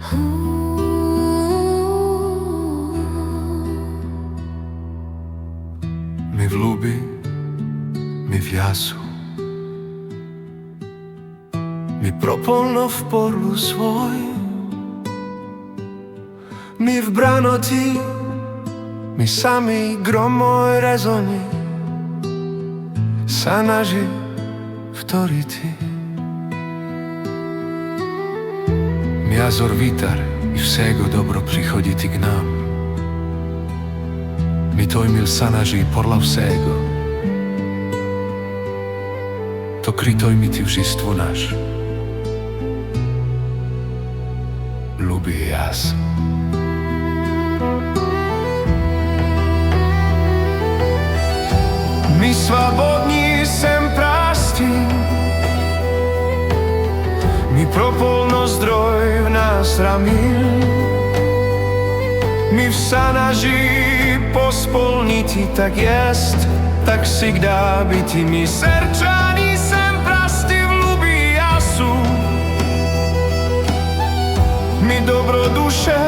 Mi v ljubi, mi v jasu, mi propolno v poru svoj, mi v branoti, mi sami gromoj rezoni, sa naži vtoriti. ti. mjazor vitar i vsego dobro prihoditi k nam. Mi to imel sanaži porla vsego, to krito imiti v žistvu naš. Ljubi jaz. Mi sva bolj nás ramil Mi v sanaži pospolniti tak jest Tak si dá byti mi serčani sem prasti v ľubí jasu Mi dobro duše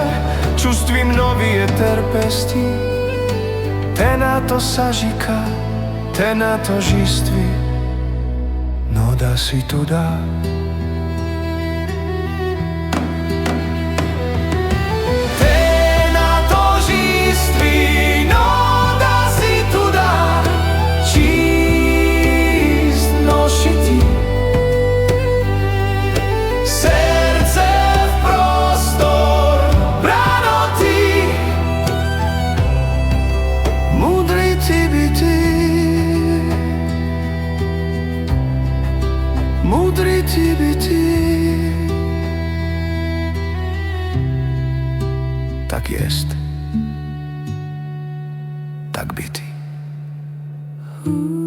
čustvím nový eter pesti Te na to sažika, te na to žistvi No da si tu dá By ty Tak jest. Tak Ooh.